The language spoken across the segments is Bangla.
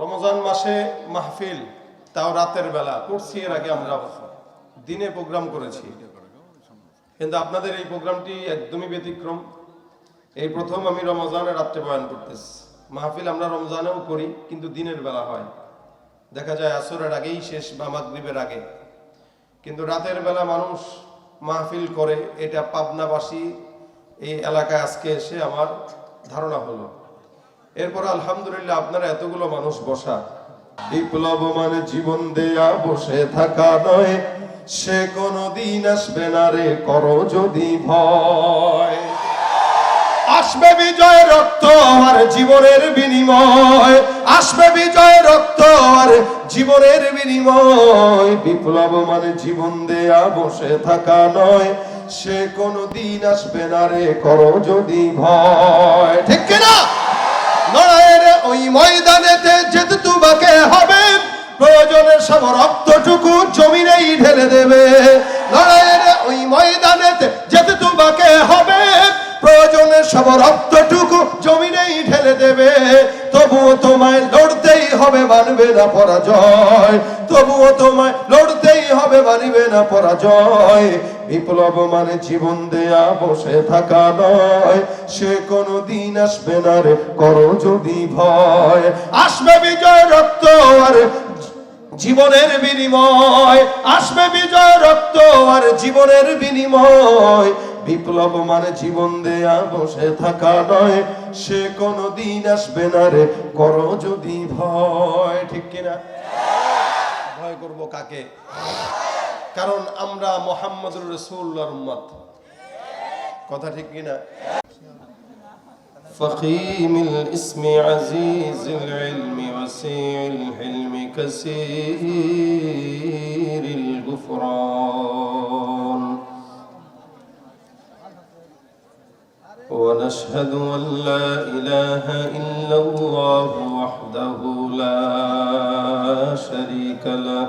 রমজান মাসে মাহফিল, তাও রাতের বেলা। করছি এর আগে আমরা দিনে প্রোগ্রাম করেছি। কিন্তু আপনাদের এই প্রোগ্রামটি একদমই ব্যতিক্রম। এই প্রথম আমি রমজানে রাত্রে বয়ান করতেছি। মাহফিল আমরা রমজানেও করি, কিন্তু দিনের বেলা হয়। দেখা যায় আসরের আগেই শেষ বা মাগরিবের আগে। কিন্তু রাতের বেলা মানুষ মাহফিল করে, এটা পাবনাবাসী এই এলাকায় আজকে এসে আমার ধারণা হলো। এরপর আলহামদুলিল্লাহ আপনারা এতগুলো মানুষ বসা। বিপ্লব মানে জীবন দেয়া বসে থাকা নয়, সে কোনো দিন আসবে না রে, করো যদি ভয়। আসবে বিজয় রক্ত আর জীবনের বিনিময়। আসবে বিজয় রক্ত আর জীবনের বিনিময়। বিপ্লব মানে জীবন দেয়া বসে থাকা নয় সে কোনো দিন আসবে না রে, করো যদি ভয়। ঠিক কিনা? লড়াইয়ের ওই ময়দানেতে যেতে তোমাকে হবে, প্রয়োজনের সব রক্তটুকু জমিনেই ঢেলে দেবে। লড়াইয়ের ওই ময়দানেতে যেতে তোমাকে হবে, প্রয়োজনের সব রক্তটুকু জমিনেই ঢেলে দেবে। তবুও তোমায় লড়তেই হবে, মানবে না পরাজয়। না পরাজয়, বিপ্লব মানে জীবন দেয়া, বসে থাকা নয়। সে কোনো দিন আসবে না রে, করো যদি ভয়। আসবে বিজয় রক্ত আর জীবনের বিনিময়। আসবে বিজয় রক্ত আর জীবনের বিনিময়। বিপ্লব মানে জীবন দেয়া, বসে থাকা নয়। সে কোনো দিন আসবে না রে, করো যদি ভয়। ঠিক কিনা? ভয় করব কাকে? কারণ আমরা মোহাম্মদুর রসুল্লাহর উম্মত কথা ঠিক কিনা فخيم الاسم عزيز العلم وسيع الحلم كثير الغفران ونشهد أن لا إله إلا الله وحده لا شريك له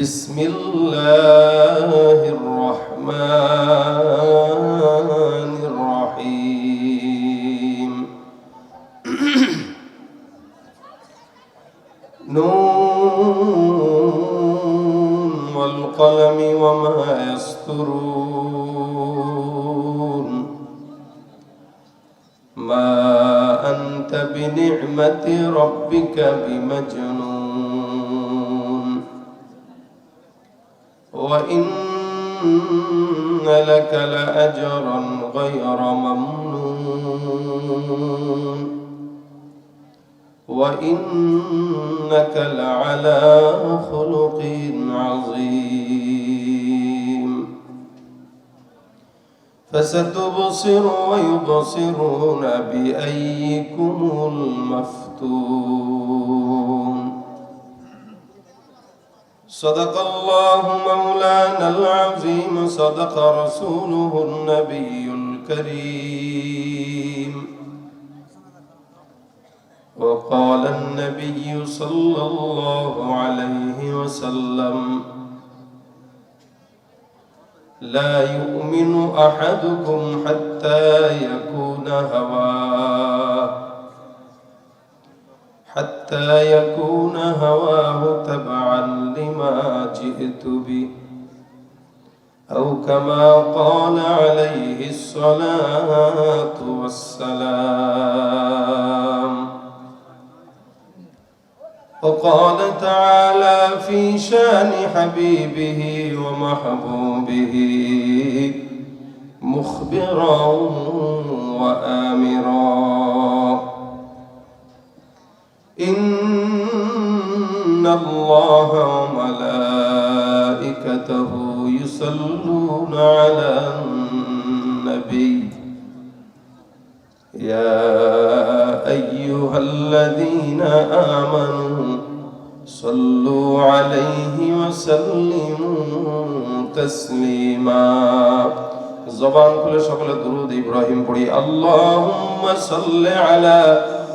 بسم الله الرحمن الرحيم. نون والقلم وما يسطرون ما أنت بنعمة ربك بمجنون. لك لأجرا غير ممنون وإنك لعلى خلق عظيم فستبصر ويبصرون بأيكم المفتون صدق الله مولانا العظيم صدق رسوله النبي الكريم. وقال النبي صلى الله عليه وسلم لا يؤمن أحدكم حتى يكون هواه. حتى يكون هواه تبعا لما جئت به أو كما قال عليه الصلاة والسلام. وقال تعالى في شأن حبيبه ومحبوبه مخبرا وآمرا. إن الله وملائكته يصلون على النبي يا أيها الذين آمنوا صلوا عليه وسلموا تسليما زبان كل شغل درود إبراهيم قولي اللهم صل على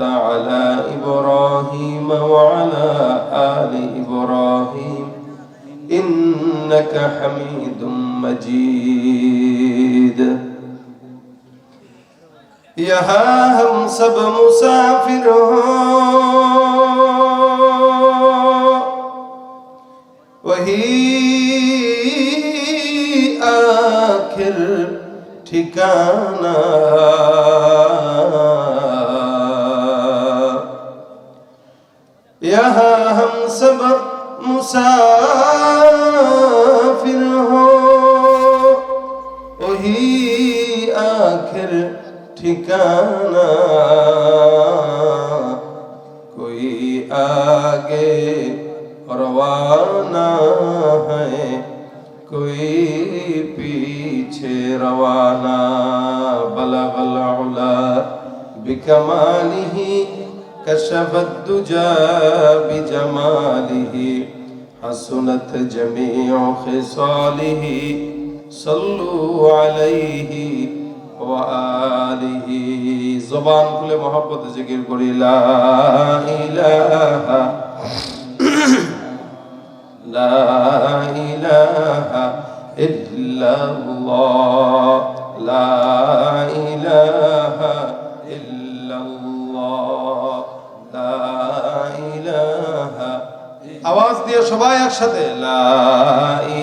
على إبراهيم وعلى آل إبراهيم إنك حميد مجيد यहाँ हम सब मुसाफिर हो वही आखिर ठिकाना आगे रवाना है कोई पीछे रवाना बलगल उला बिकमालिही كشف الدجى بجماله حسنت جميع خصاله صلوا عليه وآله زبان كل محبت ذكر قولي لا إله لا إله إلا الله لا إله إلا الله لا إله আওয়াজ দিয়ে সবাই একসাথে লা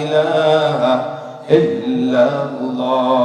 ইলাহা ইল্লাল্লাহ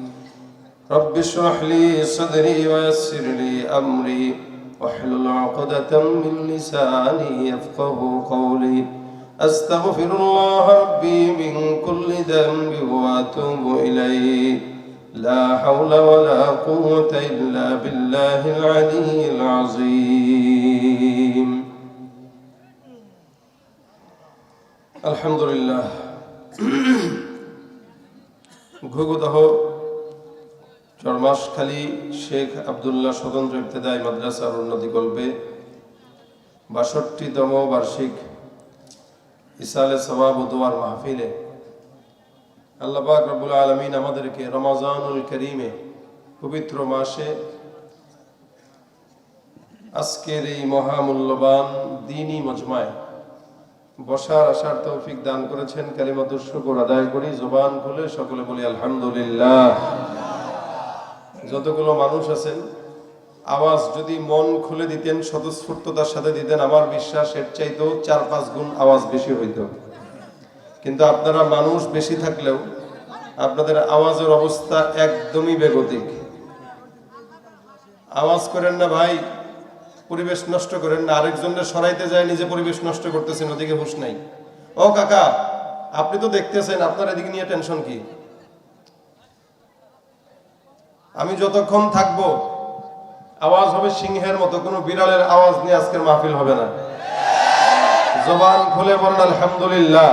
رب اشرح لي صدري ويسر لي أمري واحلل عقدة من لساني يفقه قولي. أستغفر الله ربي من كل ذنب وأتوب إليه. لا حول ولا قوة إلا بالله العلي العظيم. الحمد لله. চরমাসখালী শেখ আবদুল্লাহ স্বতন্ত্র ইবতেদায়ী মাদ্রাসার উন্নতি কল্পে বাষট্টিতম বার্ষিক ইসালে সবাব ও দোয়ার মাহফিলে আল্লাহ পাক রব্বুল আলমিন আমাদেরকে রমাজানুল করিমে পবিত্র মাসে আজকের এই মহামূল্যবান দিনই মজমায় বসার আসার তৌফিক দান করেছেন কালিমাতুর শুকর আদায় করি, জবান খুলে সকলে বলি আলহামদুলিল্লাহ। যতগুলো মানুষ আছেন, আওয়াজ যদি মন খুলে দিতেন, স্বতঃস্ফূর্ততার সাথে দিতেন, আমার বিশ্বাস এর চাইতেও চার পাঁচ গুণ আওয়াজ বেশি হইত। কিন্তু আপনারা মানুষ বেশি থাকলেও আপনাদের আওয়াজের অবস্থা একদমই বেগতিক। আওয়াজ করেন না ভাই, পরিবেশ নষ্ট করেন না আরেকজনের সরাইতে যায়, নিজে পরিবেশ নষ্ট করতেছেন, ওদিকে হুশ নাই। ও কাকা, আপনি তো দেখতেছেন, আপনার এদিকে নিয়ে টেনশন কি? আমি যতক্ষণ থাকব, আওয়াজ হবে সিংহের মতো, কোনো বিড়ালের আওয়াজ নিয়ে আজকের মাহফিল হবে না। জবান খুলে বলেন, আলহামদুলিল্লাহ।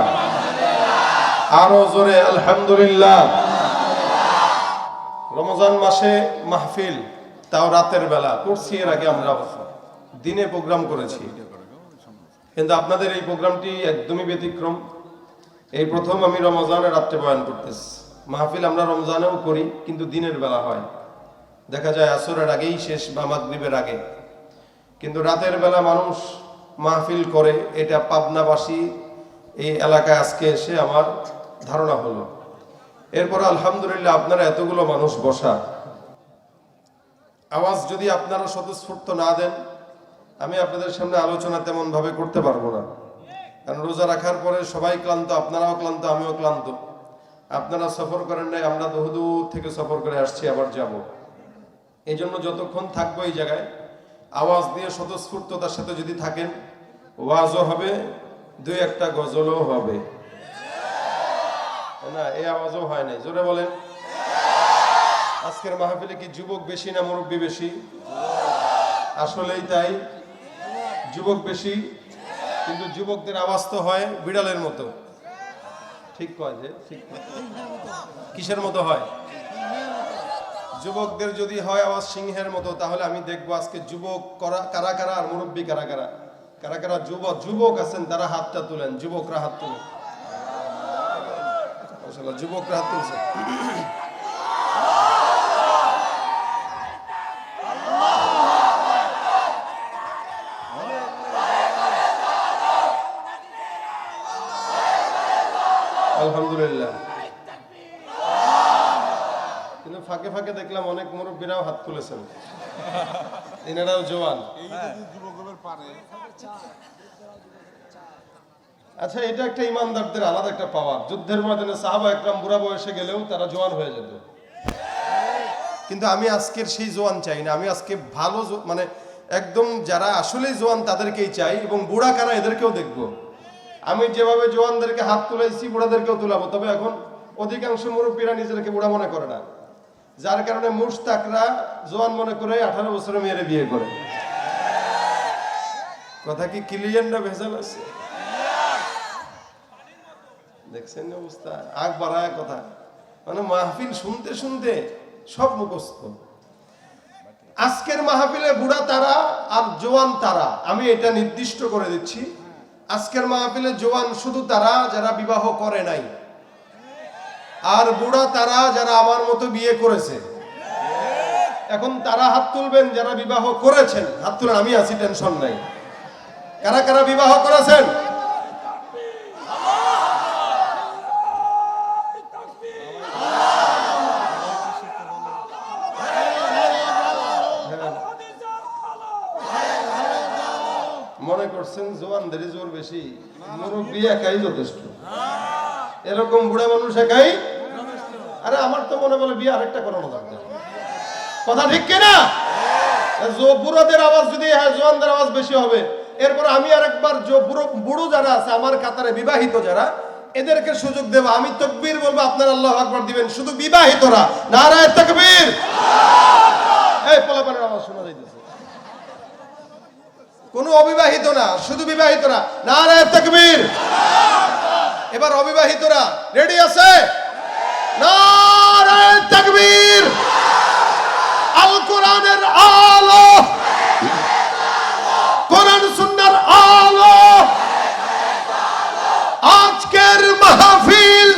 আরও জোরে, আলহামদুলিল্লাহ। রমজান মাসে মাহফিল, তাও রাতের বেলা। করছি এর আগে আমরা দিনে প্রোগ্রাম করেছি। কিন্তু আপনাদের এই প্রোগ্রামটি একদমই ব্যতিক্রম। এই প্রথম আমি রমজানে রাত্রে বয়ান করতেছি। মাহফিল আমরা রমজানেও করি, কিন্তু দিনের বেলা হয়। দেখা যায় আসরের আগেই শেষ বা মাগরিবের আগে। কিন্তু রাতের বেলা মানুষ মাহফিল করে, এটা পাবনাবাসী এই এলাকায় আজকে এসে আমার ধারণা হলো। এরপর আলহামদুলিল্লাহ আপনারা এতগুলো মানুষ বসা। আওয়াজ যদি আপনারা স্বতঃস্ফূর্ত না দেন, আমি আপনাদের সামনে আলোচনা তেমন ভাবে করতে পারব না। কারণ রোজা রাখার পরে সবাই ক্লান্ত, আপনারাও ক্লান্ত, আমিও ক্লান্ত। আপনারা সফর করেন নাই, আমরা তো বহুদূর থেকে সফর করে আসছি, আবার যাব। এই জন্য যতক্ষণ থাকব এই জায়গায়, আওয়াজ দিয়ে স্বতঃস্ফূর্ততার সাথে যদি থাকেন, ওয়াজও হবে, দুই একটা গজলও হবে। না, এই আওয়াজও হয় নাই। জোরে বলেন। আজকের মাহফিলে কি যুবক বেশি না মুরব্বী বেশি? আসলেই তাই। যুবক বেশি, কিন্তু যুবকদের আওয়াজ তো হয় বিড়ালের মতো। ঠিক কয় যে, ঠিক। কিসের মতো হয়? যুবকদের যদি হয় আওয়াজ সিংহের মতো, তাহলে আমি দেখব আজকে যুবক কারা কারা আর মুরব্বী কারা কারা। কারা কারা যুবক যুবক আছেন, তারা হাতটা তুলেন, যুবকরা হাত তুলেন যুবকরা হাত তুলছে। আলহামদুলিল্লাহ। কিন্তু ফাঁকে ফাঁকে দেখলাম অনেক মুরব্বীরাও হাত তুলেছেন। এনারাও জওয়ান আচ্ছা এটা একটা ইমানদারদের আলাদা একটা পাওয়ার। যুদ্ধের ময়দানে সাহাবা একরাম বুড়া বয়সে গেলেও তারা জোয়ান হয়ে যেত। কিন্তু আমি আজকের সেই জোয়ান চাই না। আমি আজকে ভালো মানে একদম যারা আসলেই জোয়ান তাদেরকেই চাই এবং বুড়া কারা এদেরকেও দেখব। আমি যেভাবে জোয়ানদেরকে হাত তুলাইছি বুড়াদেরকেও তুলাবো। তবে এখন অধিকাংশ মুরব্বীরা নিজেদেরকে বুড়া মনে করে না। যার কারণে মুস্তাকরা জোয়ান মনে করে আঠারো বছরের মেয়েরে বিয়ে করে। কথা কি ক্লিয়ার না ভেজাল আছে? দেখছেন অবস্থা? আগ বাড়ায় কথা। মানে মাহফিল শুনতে শুনতে সব মুখস্থ। আজকের মাহফিলে বুড়া তারা আর জোয়ান তারা। আমি এটা নির্দিষ্ট করে দিচ্ছি। আজকের মাহফিলে জোয়ান শুধু তারা যারা বিবাহ করে নাই। আর বুড়া তারা যারা আমার মতো বিয়ে করেছে। এখন তারা হাত তুলবেন যারা বিবাহ করেছেন। হাত তুলেন আমি আছি, টেনশন নাই। কারা কারা বিবাহ করেছেন? মনে করছেন জোয়ানদেরই জোর বেশি। মুরব্বী একাই যথেষ্ট। এরকম বুড়া মানুষ একাই আরে, আমার তো মনে বলে বিয়ে আরেকটা করানো দরকার কথা ঠিক কিনা বুড়োদের আওয়াজ যদি, হয়, জোয়ানদের আওয়াজ বেশি হবে। এরপর আমি আরেকবার বুড়ো বুড়ো যারা আছে, আমার কাতারে বিবাহিত যারা, এদেরকে সুযোগ দেব। আমি তকবীর বলব, আপনার আল্লাহ আকবার দিবেন। শুধু বিবাহিতরা, নারায় তকবীর। এই, পোলাপানের আওয়াজ শোনা যাইতেছে। কোনো অবিবাহিত না, শুধু বিবাহিতরা নারায় তকবীর। এবার অবিবাহিতরা রেডি আছে? নারায় তকবীর। আল কোরআনের আলো। কোরআন সুন্নার আলো। আজকের মাহফিল।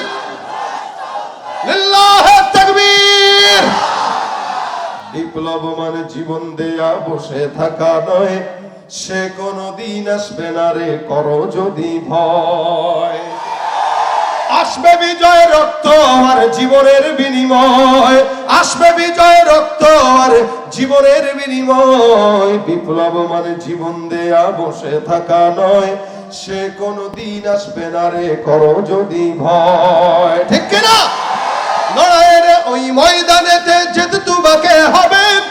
বিপ্লব মানে জীবন দেয়া বসে থাকা নয়। সে কোনদিন আসবে না রে, করো যদি ভয়। আসবে বিজয় রক্ত আর জীবনের বিনিময়। আসবে বিজয় রক্ত আর জীবনের বিনিময়। বিপ্লব মানে জীবন দেয়া, বসে থাকা নয়। সে কোনদিন আসবে না রে, করো যদি ভয়। ঠিক কিনা? লড়াইয়ের ওই ময়দানেতে যেতে তোমাকে হবে।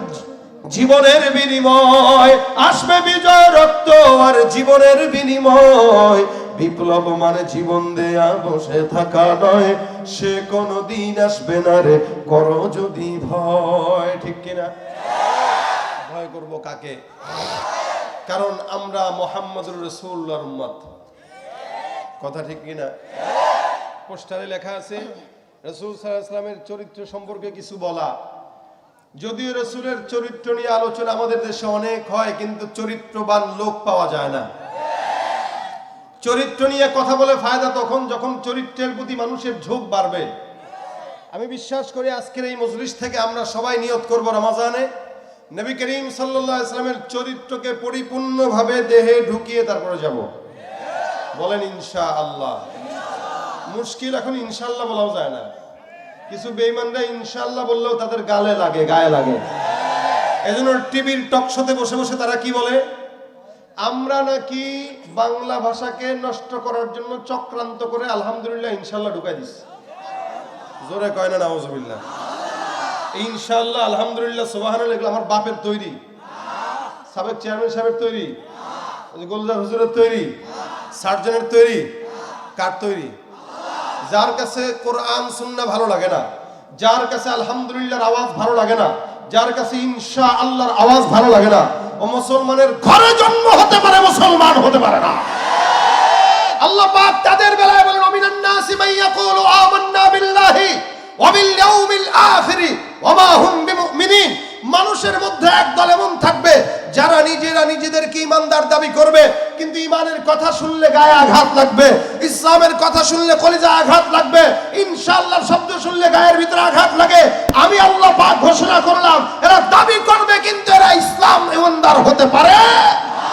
জীবনের বিনিময়। আসবে বিজয় রক্ত আর জীবনের বিনিময়। বিপ্লব মানে জীবন দেয়া, বসে থাকা নয়। সে কোনো দিন আসবে না রে, করো যদি ভয়। ঠিক কিনা? ভয় করব কাকে? কারণ আমরা মোহাম্মদুর রসুল্লাহর উম্মত। কথা ঠিক কিনা? পোস্টারে লেখা আছে, রসুল সাল্লামের চরিত্র সম্পর্কে কিছু বলা। যদিও রসুলের চরিত্র নিয়ে আলোচনা আমাদের দেশে অনেক হয়, কিন্তু চরিত্রবান লোক পাওয়া যায় না। চরিত্র নিয়ে কথা বলে ফায়দা তখন যখন চরিত্রের প্রতি মানুষের ঝোঁক বাড়বে। আমি বিশ্বাস করি আজকের এই মজলিস থেকে আমরা সবাই নিয়ত করব রমাজানে। নবী করিম আলাইহি ইসলামের চরিত্রকে পরিপূর্ণভাবে দেহে ঢুকিয়ে তারপরে যাব। বলেন ইনশা আল্লাহ মুশকিল এখন ইনশাল্লাহ বলাও যায় না। কিছু বেঈমানরা ইনশাআল্লাহ বললেও তাদের গালে লাগে, গায়ে লাগে। এজন্য টিভির টক শোতে বসে বসে তারা কি বলে? আমরা নাকি বাংলা ভাষাকে নষ্ট করার জন্য চক্রান্ত করে আলহামদুলিল্লাহ ইনশাআল্লাহ ঢুকাই দিস জোরে কয় না, নাউজুবিল্লাহ। ইনশাআল্লাহ, আলহামদুলিল্লাহ, সুবহানাল্লাহ, এগুলো আমার বাপের তৈরি। সাবেক চেয়ারম্যান সাহেবের তৈরি। গোলজার হুজুরের তৈরি। সার্জনের তৈরি। কার তৈরি? যার কাছে কোরআন, সুন্নাহ ভালো লাগে না, যার কাছে আলহামদুলিল্লাহর আওয়াজ ভালো লাগে না, যার কাছে ইনশা আল্লাহর আওয়াজ ভালো লাগে না, ও মুসলমানের ঘরে জন্ম হতে পারে, মুসলমান হতে পারে না। আল্লাহ পাক তাদের বেলায় বলেন, অমিনান নাসি মান ইয়াকুলু আমান্না বিল্লাহি ওয়া বিল ইয়াউমিল আখিরি ওয়া মা হুম বিমুমিনিন। মানুষের মধ্যে একদল এমন থাকবে, যারা নিজেরা নিজেদেরকে ইমানদার দাবি করবে, কিন্তু ইমানের কথা শুনলে গায়ে আঘাত লাগবে, ইসলামের কথা শুনলে কলিজা আঘাত লাগবে ইনশাআল্লাহ শব্দ শুনলে গায়ের ভিতরে আঘাত লাগে। আমি আল্লাহ পাক ঘোষণা করলাম, এরা দাবি করবে, কিন্তু এরা ইসলাম ইমানদার হতে পারে। না